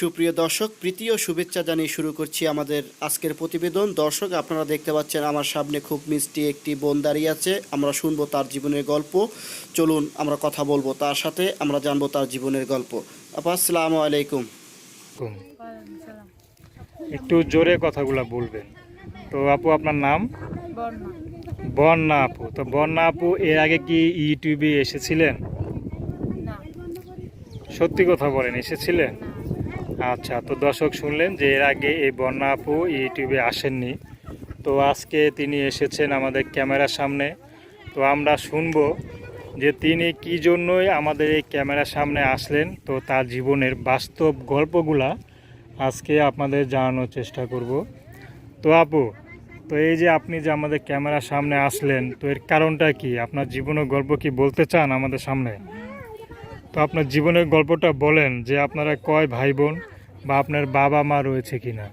সুপ্রিয় দর্শক প্রীতি ও শুভেচ্ছা জানিয়ে শুরু করছি আমাদের আজকের প্রতিবেদন। দর্শক আপনারা দেখতে পাচ্ছেন আমার সামনে খুব মিষ্টি একটি বোন দাঁড়িয়ে আছে। আমরা শুনব তার জীবনের গল্প। চলুন আমরা কথা বলব তার সাথে আমরা জানব তার জীবনের গল্প। আপা আসসালামু আলাইকুম। আলাইকুম। একটু জোরে কথাগুলো বলবেন। তো আপু আপনার নাম? বর্ণা। বন্যা আপু। তো বন্যা আপু এর আগে কি ইউটিউবে এসেছিলেন? সত্যি কথা বলেন এসেছিলেন? আচ্ছা তো দর্শক শুনলেন যে এর আগে এই বন্যা আপু ইউটিউবে আসেননি। তো আজকে তিনি এসেছেন আমাদের ক্যামেরার সামনে। তো আমরা শুনব যে তিনি কি জন্যই আমাদের এই ক্যামেরার সামনে আসলেন, তো তার জীবনের বাস্তব গল্পগুলা আজকে আপনাদের জানানোর চেষ্টা করব। তো আপু, তো এই যে আপনি যে আমাদের ক্যামেরার সামনে আসলেন, তো এর কারণটা কি? আপনার জীবনের গল্প কি বলতে চান আমাদের সামনে? তো আপনার জীবনের গল্পটা বলেন যে আপনারা কয় ভাই বোন বা আপনার বাবা মা রয়েছে কিনা?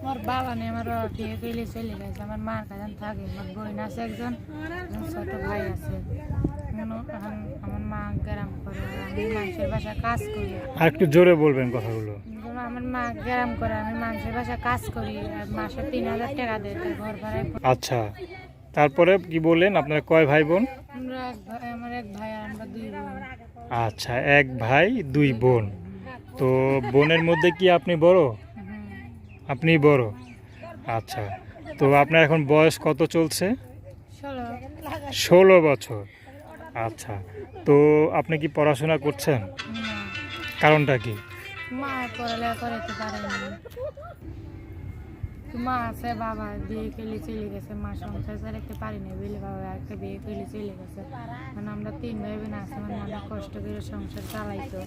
আমার বাবা নেই আমার বিয়ে করলে চলে গেছে আমার মার কাছে থাকে আমার বোন আছে একজন একজন ছোট ভাই আছে। এখন আমার মা গ্রাম করে আমি মানুষের বাসা কাজ করি। আর একটু জোরে বলবেন কথাগুলো। আমার মা গ্রাম করে আমি মানুষের বাসা কাজ করি মাসে তিন হাজার টাকা দেয় ঘর ভাড়ায়। আচ্ছা তারপরে কি বললেন আপনারা কয় ভাই বোন আমরা এক ভাই আমার এক ভাই আমরা দুই বোন। আচ্ছা এক ভাই দুই বোন। তো বোনের মধ্যে কি আপনি বড়। আপনি বড়। আচ্ছা তো আপনার এখন বয়স কত চলছে? ষোলো। ষোলো বছর। আচ্ছা তো আপনি কি পড়াশোনা করছেন? কারণটা কি? মা পড়ালেখা করাতে পারেনি মা আছে, বাবা বিয়ে করলে চলে গেছে। মা সংসার চালাতে পারিনি বলে বাবা একটা বিয়ে করলে চলে গেছে। মানে আমরা তিন ভাই বোন আছি মানে অনেক কষ্ট করে সংসার চালাইতো।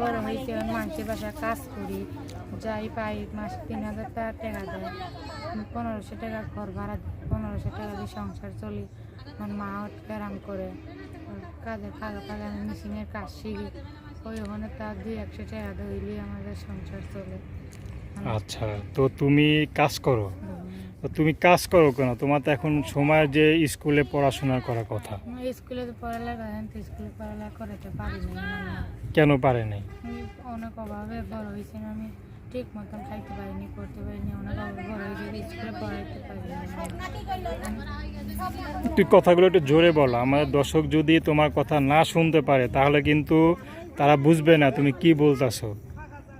বড় হয়েছে মানুষের বাসায় কাজ করি। যাই পাই, মাসে তিন হাজার টাকা টাকা দেয়। পনেরোশো টাকা ঘর ভাড়া পনেরোশো টাকা দিয়ে সংসার চলি। আমার মা ক্যারাম করে। কাজে কাজে কাজে আমি মেশিনের কাজ শিখি। ওই ওখানে তার দুই একশো টাকা ধরলে আমাদের সংসার চলে। আচ্ছা তো তুমি কাজ করো। তো তুমি কাজ করো কেন? তোমার তো এখন সময় যে স্কুলে পড়াশোনা করার কথা। স্কুলে তো পড়ালেখা স্কুলে পড়ালেখা করাতে পারি না কেন পারে নাই? অনেক অভাবে বড় হয়েছি আমি ঠিক মতন খাইতে পারিনি করতে পারিনি অনেক অভাবে বড় হয়েছে স্কুলে পড়াইতে পারিনি তুই কথাগুলো একটু জোরে বলো আমাদের দর্শক যদি তোমার কথা না শুনতে পারে তাহলে কিন্তু তারা বুঝবে না তুমি কি বলতেছো।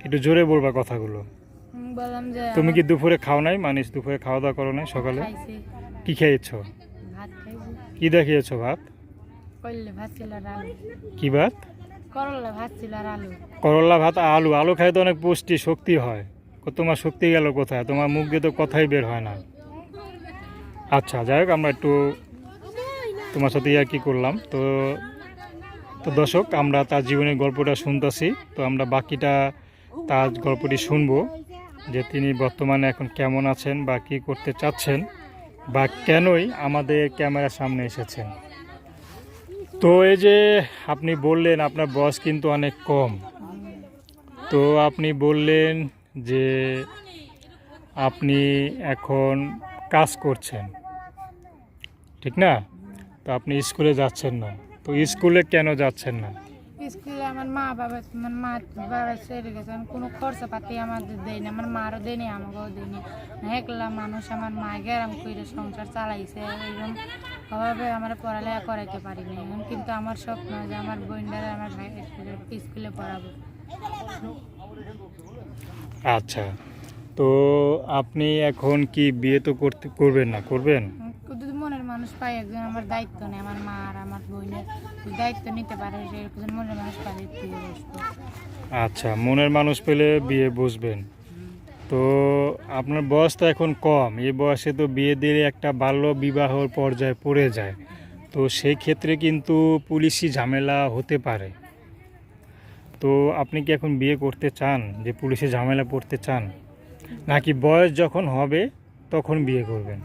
একটু জোরে বলবা কথাগুলো। বললাম যে তুমি কি দুপুরে খাও নাই? মানিস দুপুরে খাওয়া দাওয়া করো নাই সকালে? খাইছি। কি খেয়েছো? ভাত খাইছি। কি দেখিয়েছো ভাত? করলে ভাত ছিল আর আলু কি ভাত? করলা ভাত ছিল আর আলু। করলা ভাত আর আলু। আলু খাইতে অনেক পুষ্টি শক্তি হয়। তো তোমার শক্তি গেল কোথায়? তোমার মুখ দিয়ে তো কথাই বের হয় না। আচ্ছা যাই হোক আমরা একটু তোমার সাথে আর কি করলাম? তো তো দর্শক আমরা তার জীবনের গল্পটা শুনতেছি। তো আমরা বাকিটা তার গল্পটি শুনব। যে তিনি বর্তমানে এখন কেমন আছেন বা কি করতে চাচ্ছেন বা কেনই আমাদের ক্যামেরার সামনে এসেছেন। তো এই যে আপনি বললেন আপনার বয়স কিন্তু অনেক কম। তো আপনি বললেন যে আপনি এখন কাজ করছেন। ঠিক না? তো আপনি স্কুলে যাচ্ছেন না। তো স্কুলে কেন যাচ্ছেন না? স্কুলে আমার মা বাবা আমার মা বাবা ছেড়ে গেছে। কোনো খরচা পাতি আমাদের দেয় না আমার মারও দেয়নি আমাকেও দেয়নি একলা মানুষ আমার মা গ্যারাম করে সংসার চালাইছে এরকম অভাবে আমার পড়ালেখা করাইতে পারিনি এখন কিন্তু আমার স্বপ্ন যে আমার বোনটারে আমার ভাই স্কুলে পড়াবো। আচ্ছা তো আপনি এখন কি বিয়ে তো করতে করবেন না? করবেন? মানুষ পাই একজন আমার দায়িত্ব নেই, আমার মা আর আমার বোনের দায়িত্ব নিতে পারে সেরকম মনের মানুষ পালে দিয়ে বসবো? আচ্ছা মনের মানুষ পেলে বিয়ে বসবেন তো আপনার বয়স তো এখন কম, এই বয়সে তো বিয়ে দিলে একটা বাল্য বিবাহর পর্যায়ে পড়ে যায়। তো সেই ক্ষেত্রে কিন্তু পুলিশি ঝামেলা হতে পারে। তো আপনি কি এখন বিয়ে করতে চান, যে পুলিশে ঝামেলা পড়তে চান? নাকি বয়স যখন হবে, তখন বিয়ে করবেন?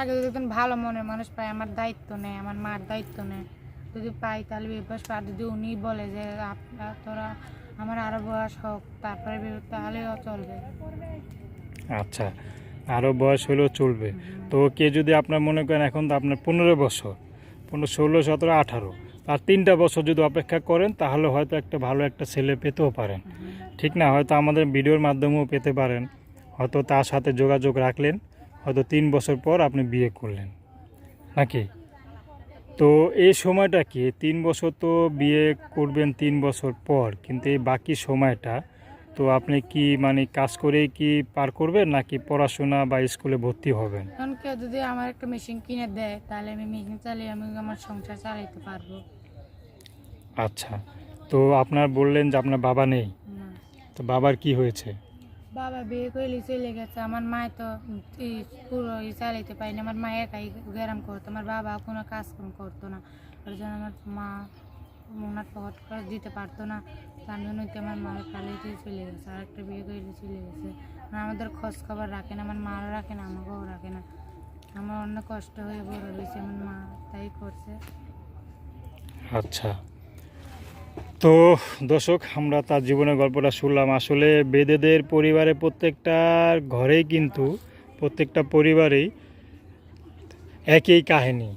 আগে যদি ভালো মনের মানুষ পায়, আমার দায়িত্ব নেই আমার মার দায়িত্ব নেই যদি পাই তাহলে বিবাস আর যদি উনি বলে যে আপনার তোরা আমার আরও বয়স হোক, তারপরে বিয়ে তাহলেও চলবে। আচ্ছা আরও বয়স হলেও চলবে। তো কে যদি আপনার মনে করেন এখন তো আপনার পনেরো বছর, পনেরো, ষোলো, সতেরো, আঠারো আর তিনটা বছর যদি অপেক্ষা করেন, তাহলে হয়তো একটা ভালো একটা ছেলে পেতেও পারেন। ঠিক না? হয়তো আমাদের ভিডিওর মাধ্যমেও পেতে পারেন। হয়তো তার সাথে যোগাযোগ রাখলেন। হয়তো তিন বছর পর আপনি বিয়ে করলেন নাকি? তো এই সময়টা কি? তিন বছর তো বিয়ে করবেন তিন বছর পর কিন্তু এই বাকি সময়টা তো আপনি কি মানে কাজ করেই কি পার করবেন নাকি পড়াশোনা বা স্কুলে ভর্তি হবেন? এখন কেউ যদি আমার একটা মেশিন কিনে দেয় তাহলে আমি মেশিন চালিয়ে আমি আমার সংসার চালাইতে পারব। আচ্ছা তো আপনার বললেন যে আপনার বাবা নেই। তো বাবার কি হয়েছে? বাবা বিয়ে করলে চলে গেছে। আমার মা তো পুরো চালাইতে পারি না আমার মা একাই গ্যারাম করতো। আমার বাবা কোনো কাজ কাম করতো না। ওর জন্য আমার মা ওনার পকেট করে দিতে পারতো না। তার জন্য আমার মা পালিয়ে চলে গেছে। আর একটা বিয়ে করলে চলে গেছে। আমাদের খোঁজ খবর রাখে না। আমার মাও রাখে না, আমাকেও রাখে না। আমার অনেক কষ্ট হয়ে বড় হয়েছে। আমার মা তাই করছে। আচ্ছা। তো দর্শক, আমরা তার জীবনের গল্পটা শুনলাম। আসলে বেদেদের পরিবারে প্রত্যেকটার ঘরেই কিন্তু প্রত্যেকটা পরিবারেই একই কাহিনী।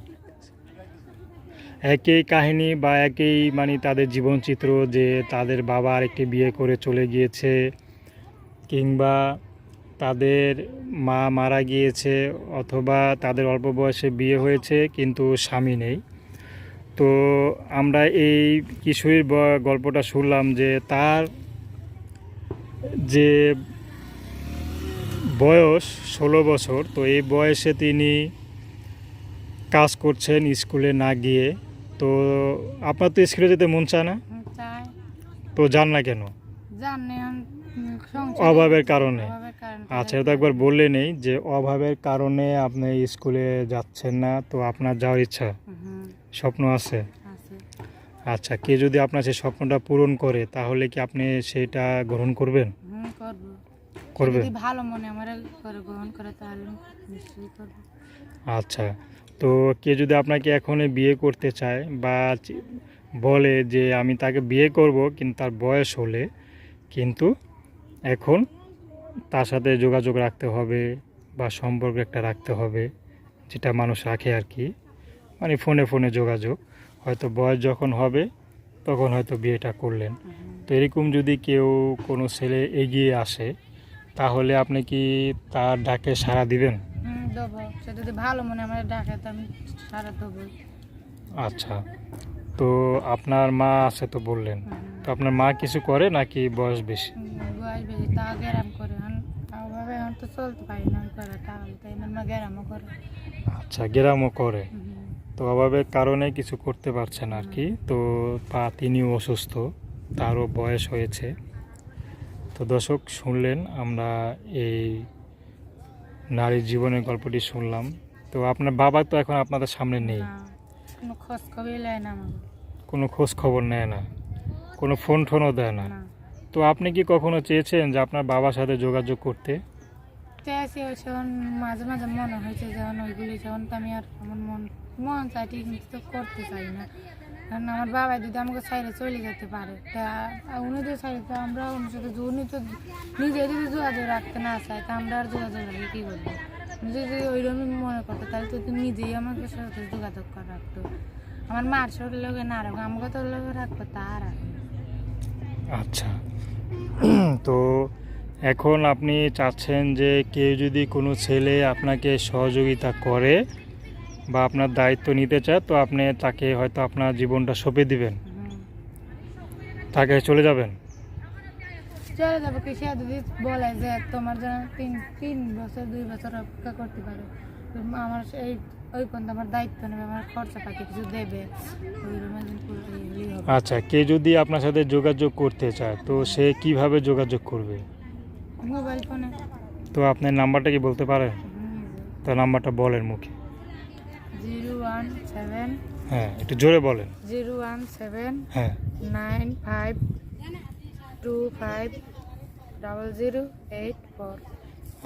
একই কাহিনী বা একই মানে তাদের জীবনচিত্র যে তাদের বাবা আরেকটি বিয়ে করে চলে গিয়েছে কিংবা তাদের মা মারা গিয়েছে অথবা তাদের অল্প বয়সে বিয়ে হয়েছে কিন্তু স্বামী নেই। তো আমরা এই কিশোরীর গল্পটা শুনলাম যে তার যে বয়স ষোলো বছর তো এই বয়সে তিনি কাজ করছেন স্কুলে না গিয়ে। তো আপনার তো স্কুলে যেতে মন চায় না? তো যান না কেন? অভাবের কারণে। আচ্ছা তো একবার বললে নেই যে অভাবের কারণে আপনি স্কুলে যাচ্ছেন না তো আপনার যাওয়ার ইচ্ছা? স্বপ্ন আছে? আচ্ছা কে যদি আপনার সেই স্বপ্নটা পূরণ করে তাহলে কি আপনি সেটা গ্রহণ করবেন? করবেন ভালো মনে আমার করে গ্রহণ করে তাহলে নিশ্চয়ই করব। আচ্ছা তো কে যদি আপনাকে এখনই বিয়ে করতে চায় বা বলে যে আমি তাকে বিয়ে করব কিন্তু তার বয়স হলে কিন্তু এখন তার সাথে যোগাযোগ রাখতে হবে বা সম্পর্ক একটা রাখতে হবে যেটা মানুষ রাখে আর কি। মানে ফোনে ফোনে যোগাযোগ। হয়তো বয়স যখন হবে তখন হয়তো বিয়েটা করলেন। তো এরকম যদি কেউ কোনো ছেলে এগিয়ে আসে তাহলে আপনি কি তার ডাকে সাড়া দিবেন? দেবো। সে যদি ভালো মনে আমার ডাকে তো আমি সারা দেবো। আচ্ছা। তো আপনার মা আছে তো বললেন। তো আপনার মা কিছু করে নাকি বয়স বেশি? হুম, বয়স বেশি তা গ্যারাম করে। ওভাবে এখন তো চলতে পারি না আমি করে তাহলে। তাই আমার মা গ্যারামও করে। আচ্ছা গ্রামও করে। হুম, তো অভাবের কারণে কিছু করতে পারছেন আর কি তো পা তিনিও অসুস্থ তারও বয়স হয়েছে। তো দর্শক শুনলেন আমরা এই নারীর জীবনের গল্পটি শুনলাম। তো আপনার বাবা তো এখন আপনাদের সামনে নেই। কোনো খোঁজ খবরই নেয় না কোনো খোঁজ খবর নেয় না। কোনো ফোন টোনও দেয় না। না। তো আপনি কি কখনো চেয়েছেন যে আপনার বাবার সাথে যোগাযোগ করতে? চেয়েছি মাঝে মাঝে মনে হয়েছে যখন ওইগুলি যখন তো আমি আর আমার মন মন চাই ঠিক তো করতে চাই না। কারণ আমার বাবা যদি আমাকে সাইডে চলে যেতে পারে, তা উনি তো সাইডে তো আমরা উনি সাথে উনি তো নিজে যদি যোগাযোগ রাখতে না চায়, তা আমরা আর যোগাযোগ রাখি কী করব? যদি ওইরকম মনে করতো, তাহলে তো নিজেই আমাকে সাথে যোগাযোগ করে রাখতো। আমার মার শরীর লোকে না রাখব আমাকে তো লোকে রাখব, তা রাখবে আচ্ছা। তো এখন আপনি চাচ্ছেন যে কেউ যদি কোনো ছেলে আপনাকে সহযোগিতা করে বা আপনার দায়িত্ব নিতে চায় তো আপনি তাকে হয়তো আপনার জীবনটা সঁপে দিবেন। তাকে চলে যাবেন? চলে যাব কি সে যদি বলে যে তোমার জন্য তিন তিন বছর দুই বছর অপেক্ষা করতে পারো। আমার এই ওই পর্যন্ত আমার দায়িত্ব নেবে আমার খরচা পাতি কিছু দেবে। আচ্ছা কে যদি আপনার সাথে যোগাযোগ করতে চায় তো সে কীভাবে যোগাযোগ করবে? মোবাইল ফোনে। তো আপনার নাম্বারটা কি বলতে পারেন তো নাম্বারটা বলেন মুখে। ওয়ান সেভেন হ্যাঁ একটু জোরে বলেন। জিরো ওয়ান সেভেন হ্যাঁ। Nine five two five double zero eight four.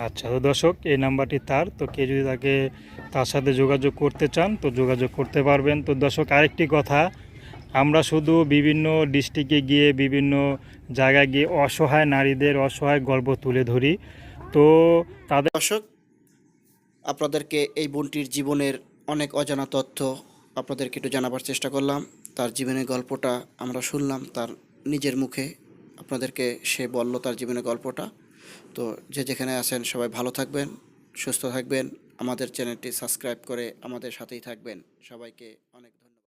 আচ্ছা তো দর্শক এই নাম্বারটি তার। তো কে যদি তাকে তার সাথে যোগাযোগ করতে চান তো যোগাযোগ করতে পারবেন। তো দর্শক আরেকটি কথা আমরা শুধু বিভিন্ন ডিস্ট্রিক্টে গিয়ে বিভিন্ন জায়গায় গিয়ে অসহায় নারীদের অসহায় গল্প তুলে ধরি। তো তাদের দর্শক আপনাদেরকে এই বোনটির জীবনের অনেক অজানা তথ্য আপনাদেরকে একটু জানাবার চেষ্টা করলাম। তার জীবনের গল্পটা আমরা শুনলাম, তার নিজের মুখে আপনাদেরকে সে বলল তার জীবনের গল্পটা। তো যে যেখানে আছেন সবাই ভালো থাকবেন, সুস্থ থাকবেন। আমাদের চ্যানেলটি সাবস্ক্রাইব করে আমাদের সাথেই থাকবেন। সবাইকে অনেক